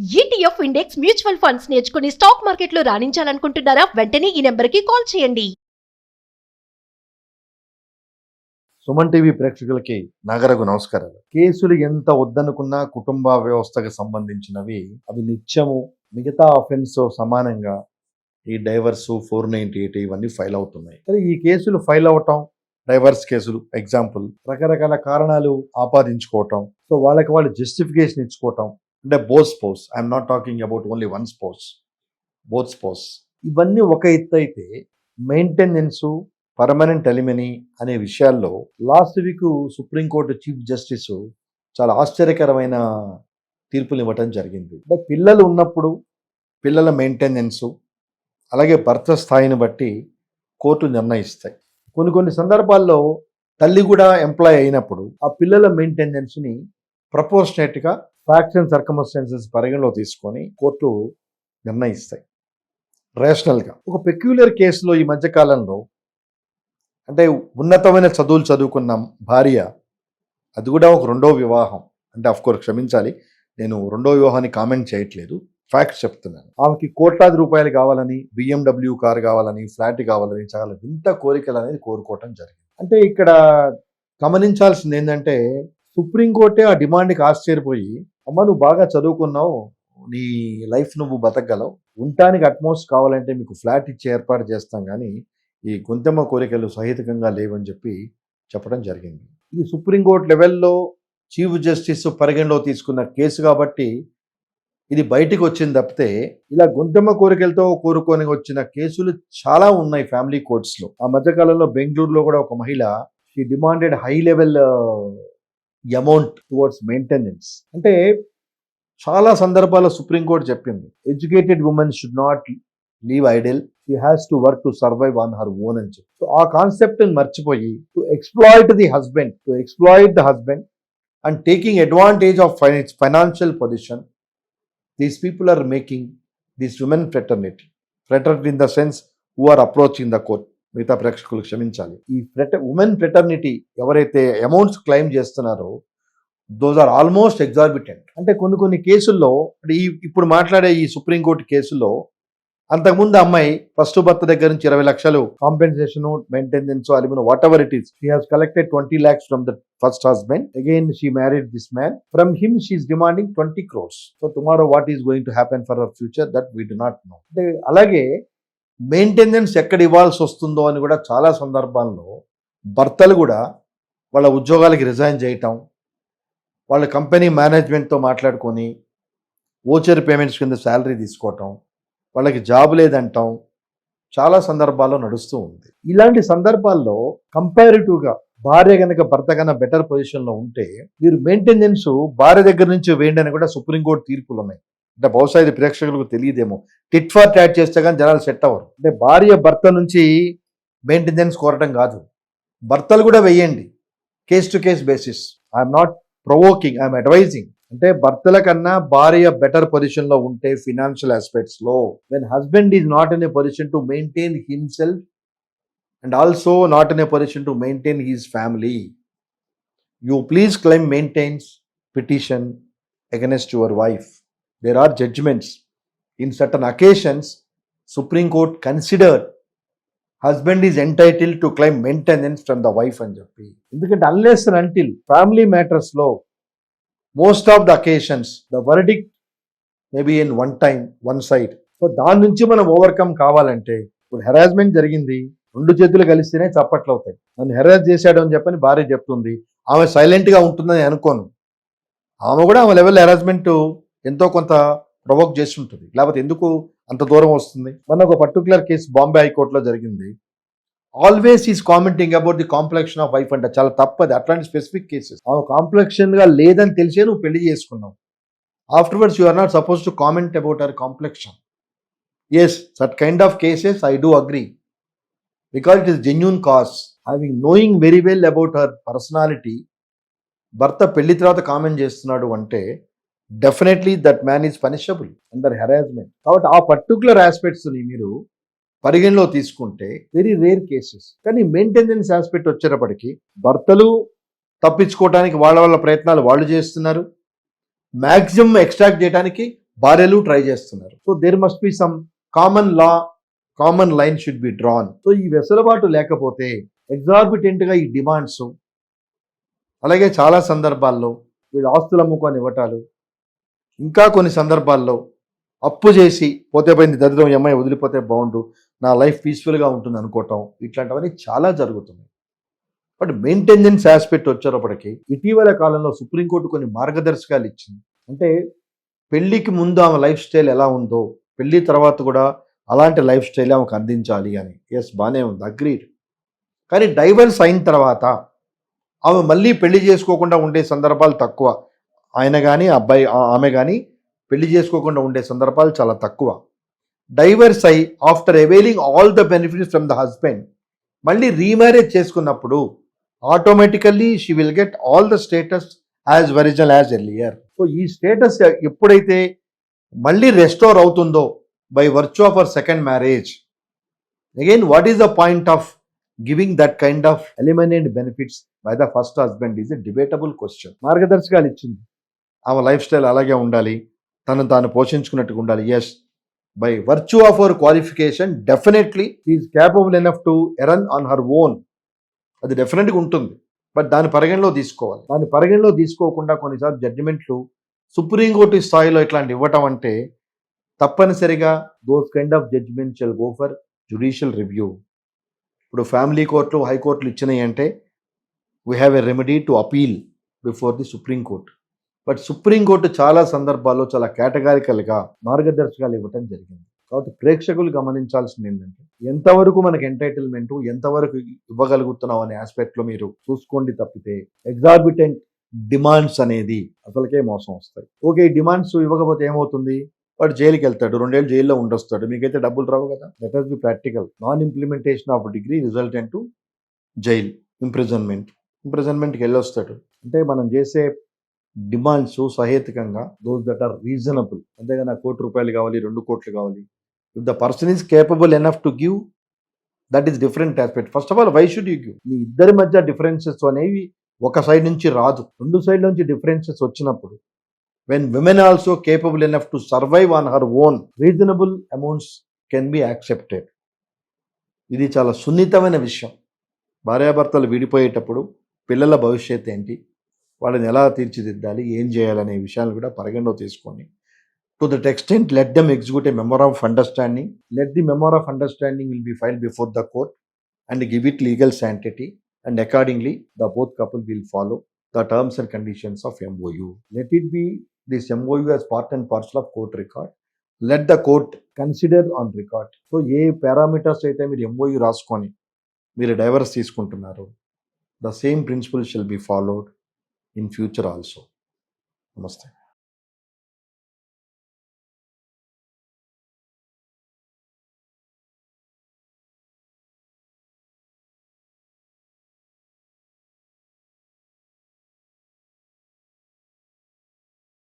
ETF index mutual funds నేర్చుకుని stock మార్కెట్లో రాణించాలనుకుంటున్నారా? వెంటనే ఈ నెంబర్కి కాల్ చేయండి. సుమన్ టీవీ ప్రేక్షకులకి నాగరకు నమస్కారాలు. కేసులు ఎంత వద్దనుకున్నా కుటుంబ వ్యవస్థకు సంబంధించినవి అవి నిత్యము మిగతా అఫెన్స్ సమానంగా ఈ డైవర్స్ ఫోర్ నైన్టీ ఎయిట్ ఇవన్నీ ఫైల్ అవుతున్నాయి. సరే ఈ కేసులు ఫైల్ అవటం డైవర్స్ కేసులు ఎగ్జాంపుల్ రకరకాల కారణాలు ఆపాదించుకోవటం సో వాళ్ళకి వాళ్ళు జస్టిఫికేషన్ ఇచ్చుకోవటం అంటే both spouse I'm not talking about only one spouse both spouse ఇవన్నీ ఒక ఎత్తు అయితే మెయింటెనెన్సు పర్మనెంట్ ఎలిమినీ అనే విషయాల్లో last week supreme court chief justice చాలా ఆశ్చర్యకరమైన తీర్పులు ఇవ్వటం జరిగింది. అంటే పిల్లలు ఉన్నప్పుడు పిల్లల మెయింటెనెన్స్ అలాగే భర్త స్థాయిని బట్టి కోర్టు నిర్ణయిస్తాయి. కొన్ని కొన్ని సందర్భాల్లో తల్లి కూడా ఎంప్లాయ్ అయినప్పుడు ఆ పిల్లల మెయింటెనెన్స్ని ప్రపోర్షనేట్గా ఫ్యాక్ట్స్ అండ్ సర్కమస్టాన్సెస్ పరిగణలో తీసుకొని కోర్టు నిర్ణయిస్తాయి. రేషనల్గా ఒక పెక్యులర్ కేసులో ఈ మధ్య కాలంలో అంటే ఉన్నతమైన చదువులు చదువుకున్న భార్య అది కూడా ఒక రెండో వివాహం. అంటే అఫ్కోర్స్ క్షమించాలి నేను రెండో వివాహాన్ని కామెంట్ చేయట్లేదు. ఫ్యాక్ట్స్ చెప్తున్నాను. ఆమెకి కోట్లాది రూపాయలు కావాలని బిఎండబ్ల్యూ కార్ కావాలని ఫ్లాట్ కావాలని చాలా వింత కోరికలు అనేది కోరుకోవటం జరిగింది. అంటే ఇక్కడ గమనించాల్సింది ఏంటంటే సుప్రీంకోర్టే ఆ డిమాండ్కి ఆశ్చర్యపోయి అమ్మ నువ్వు బాగా చదువుకున్నావు. నీ లైఫ్ నువ్వు బతకగలవు. ఉండటానికి అట్మోస్ట్ కావాలంటే మీకు ఫ్లాట్ ఇచ్చి ఏర్పాటు చేస్తాం కానీ ఈ గొంతెమ్మ కోరికలు సహితంగా లేవని చెప్పి చెప్పడం జరిగింది. ఈ సుప్రీంకోర్టు లెవెల్లో చీఫ్ జస్టిస్ పరిగణలో తీసుకున్న కేసు కాబట్టి ఇది బయటికి వచ్చింది తప్పితే ఇలా గుంతమ్మ కోరికలతో కోరుకొని వచ్చిన కేసులు చాలా ఉన్నాయి ఫ్యామిలీ కోర్ట్స్లో. ఆ మధ్యకాలంలో బెంగళూరులో కూడా ఒక మహిళ she demanded high level amount towards maintenance అంటే చాలా సందర్భాల్లో సుప్రీంకోర్టు చెప్పింది educated women should not leave idle she has to work to survive on her own అని చెప్పి. సో ఆ కాన్సెప్ట్ మర్చిపోయి to exploit the husband to exploit the husband and taking advantage of finance financial position these people are making this women fraternity fraternity in the sense who are approaching the court మిగతా ప్రేక్షకులు క్షమించాలి. ఈ ఫ్రెట women fraternity ఎవరైతే amounts claim చేస్తున్నారో those are almost exorbitant అంటే కొన్ని కొన్ని కేసుల్లో అంటే ఈ ఇప్పుడు మాట్లాడే ఈ సుప్రీంకోర్టు కేసులో అంతకుముందు అమ్మాయి ఫస్ట్ భర్త దగ్గర నుంచి ఇరవై లక్షలు compensation maintenance alimony whatever it is she has collected twenty lakhs from the first husband again she married this man from him she's demanding twenty crores so tomorrow what is going to happen for our future that we do not know అంటే అలాగే maintenance ఎక్కడ ఇవ్వాల్సి వస్తుందో అని కూడా చాలా సందర్భాల్లో భర్తలు కూడా వాళ్ళ ఉద్యోగాలకి రిజైన్ చేయటం వాళ్ళ కంపెనీ మేనేజ్మెంట్తో మాట్లాడుకొని ఓచర్ పేమెంట్స్ కింద శాలరీ తీసుకోవటం వాళ్ళకి జాబ్ లేదంటాం చాలా సందర్భాల్లో నడుస్తూ ఉంది. ఇలాంటి సందర్భాల్లో కంపారిటివ్గా భార్య కనుక భర్త కన్నా బెటర్ పొజిషన్లో ఉంటే మీరు మెయింటెనెన్స్ భార్య దగ్గర నుంచి వేయండి అని కూడా సుప్రీంకోర్టు తీర్పులు ఉన్నాయి. అంటే బహుశా ఇది ప్రేక్షకులకు తెలియదేమో. టిట్ ఫర్ ట్యాట్ చేస్తే కానీ జనాలు సెట్ అవ్వరు. అంటే భార్య భర్త నుంచి మెయింటెనెన్స్ కోరటం కాదు. భర్తలు కూడా వేయండి case to case basis I'm not provoking I'm advising అంటే భర్తల కన్నా భార్య బెటర్ పొజిషన్లో ఉంటే financial ఆస్పెక్ట్స్లో when husband is not in a position to maintain himself and also not in a position to maintain his family you please claim maintenance petition against your wife there are judgments in certain occasions supreme court considered husband is entitle to claim maintenance from the wife అని చెప్పి ఎందుకంటే unless and until family మ్యాటర్స్లో most of the occasions the verdict maybe in one time one side so దాని నుంచి మనం overcome కావాలంటే ఇప్పుడు harassment జరిగింది రెండు చేతులు కలిస్తేనే చప్పట్లు అవుతాయి. నన్ను హెరాస్ చేశాడు అని చెప్పని భార్య చెప్తుంది ఆమె సైలెంట్గా ఉంటుందని అనుకోను. ఆమె కూడా ఆమె లెవెల్ హెరాస్మెంట్ ఎంతో కొంత ప్రొవోక్ చేసి ఉంటుంది. లేకపోతే ఎందుకు అంత దూరం వస్తుంది? మన ఒక పర్టికులర్ కేసు బాంబే హైకోర్టులో జరిగింది. Always is commenting about the complexion of wife అంటే చాలా తప్పది. అట్లాంటి స్పెసిఫిక్ కేసెస్ ఆమె కాంప్లెక్షన్గా లేదని తెలిసే నువ్వు పెళ్ళి చేసుకున్నావు. Afterwards you are not suppose to comment about our complexion as such kind of cases I do agree because it is genuine cause having knowing very well about her personality భర్త పెళ్ళి తర్వాత comment చేస్తున్నాడు అంటే definitely that man is punishable under harassment కాబట్టి ఆ particular ఆస్పెక్ట్స్ని మీరు పరిగణలో తీసుకుంటే వెరీ రేర్ కేసెస్ కానీ మెయింటెనెన్స్ ఆస్పెక్ట్ వచ్చేటప్పటికి భర్తలు తప్పించుకోవడానికి వాళ్ళ వాళ్ళ ప్రయత్నాలు వాళ్ళు చేస్తున్నారు. మ్యాక్సిమం ఎక్స్ట్రాక్ట్ చేయడానికి భార్యలు ట్రై చేస్తున్నారు. So there must be some common law common line should be drawn so ఈ వెసులుబాటు లేకపోతే ఎగ్జార్బిటెంట్గా ఈ డిమాండ్స్ అలాగే చాలా సందర్భాల్లో వీళ్ళు ఆస్తులు అమ్ముకొని ఇవ్వటాలు ఇంకా కొన్ని సందర్భాల్లో అప్పు చేసి పోతే పోయింది దరిద్రం ఎంఐ వదిలిపోతే బాగుండు నా లైఫ్ పీస్ఫుల్గా ఉంటుంది అనుకోవటం. ఇట్లాంటివన్నీ చాలా జరుగుతున్నాయి. బట్ మెయింటెనెన్స్ ఆస్పెక్ట్ వచ్చేటప్పటికి ఇటీవల కాలంలో సుప్రీంకోర్టు కొన్ని మార్గదర్శకాలు ఇచ్చింది. అంటే పెళ్ళికి ముందు ఆమె లైఫ్ స్టైల్ ఎలా ఉందో పెళ్ళి తర్వాత కూడా అలాంటి లైఫ్ స్టైల్ ఆమెకు అందించాలి అని. ఎస్ బాగానే ఉంది. అగ్రీడ్ కానీ డైవర్స్ అయిన తర్వాత ఆమె మళ్ళీ పెళ్ళి చేసుకోకుండా ఉండే సందర్భాలు తక్కువ. ఆయన కానీ అబ్బాయి ఆమె కానీ పెళ్ళి చేసుకోకుండా ఉండే సందర్భాలు చాలా తక్కువ. డైవర్స్ అయి after availing all the benefits from the husband మళ్ళీ రీమ్యారేజ్ చేసుకున్నప్పుడు automatically she will get all the status as original as earlier so ఈ స్టేటస్ ఎప్పుడైతే మళ్ళీ రెస్టోర్ అవుతుందో by virtue of our second marriage again what is the point of giving that kind of alimony benefits by the first husband is a debatable question మార్గదర్శకాలు ఇచ్చింది. ఆమె life style అలాగే ఉండాలి. తను తాను పోషించుకున్నట్టుగా ఉండాలి. As by virtue of our qualification definitely is capable enough to earn on her own అది డెఫినెట్గా ఉంటుంది. బట్ దాని పరిగణలో తీసుకోవాలి. దాని పరిగణలో తీసుకోకుండా కొన్నిసార్లు జడ్జిమెంట్లు సుప్రీంకోర్టు స్థాయిలో ఇట్లాంటి ఇవ్వటం అంటే తప్పనిసరిగా those kind of judgment shall go for judicial review ఇప్పుడు ఫ్యామిలీ కోర్టులు హైకోర్టులు ఇచ్చినాయి అంటే we have a remedy to appeal before the supreme court but supreme court చాలా సందర్భాల్లో చాలా కేటగారికల్గా మార్గదర్శకాలు ఇవ్వటం జరిగింది. కాబట్టి ప్రేక్షకులు గమనించాల్సింది ఏంటంటే ఎంతవరకు మనకి ఎంటైటిల్మెంట్ ఎంతవరకు ఇవ్వగలుగుతున్నాం అనే ఆస్పెక్ట్లో మీరు చూసుకోండి తప్పితే ఎగ్జార్బిటెంట్ డిమాండ్స్ అనేది అసలుకే మోసం వస్తాయి. ఓకే ఈ డిమాండ్స్ ఇవ్వకపోతే ఏమవుతుంది? వాడు జైలుకి వెళ్తాడు రెండేళ్ళు జైల్లో ఉండొస్తాడు. మీకైతే డబ్బులు రావు కదా? That has be practical non implementation of decree result అంటూ జైల్ ఇంప్రిజన్మెంట్ ఇంప్రిజన్మెంట్కి వెళ్ళొస్తాడు. అంటే మనం చేసే డిమాండ్స్ సహేతుకంగా దోస్ దట్ ఆర్ రీజనబుల్ అంతేగా నాకు కోటి రూపాయలు కావాలి రెండు కోట్లు కావాలి. If the person is capable enough to give that is different aspect first of all why should you give మీ ఇద్దరి మధ్య డిఫరెన్సెస్ అనేవి ఒక సైడ్ నుంచి రాదు. రెండు సైడ్ నుంచి డిఫరెన్సెస్ వచ్చినప్పుడు when women also capable enough to survive on her own reasonable amounts can be accepted ఇది చాలా సున్నితమైన విషయం. భార్యాభర్తలు విడిపోయేటప్పుడు పిల్లల భవిష్యత్ ఏంటి? వాళ్ళని ఎలా తీర్చిదిద్దాలి ఏం చేయాలనే విషయాలు కూడా పరిగణలో తీసుకొని to that extent let them execute a memo of understanding let the memo of understanding will be file before the court and give it legal sanctity and accordingly the both couple will follow the terms and conditions of MOU let it be this MOU as part and parcel of court record let the court consider on record so a parameters అయితే మీరు MOU రాసుకొని మీరు divorce తీసుకుంటున్నారు the same principle shall be followed in future also. నమస్తే.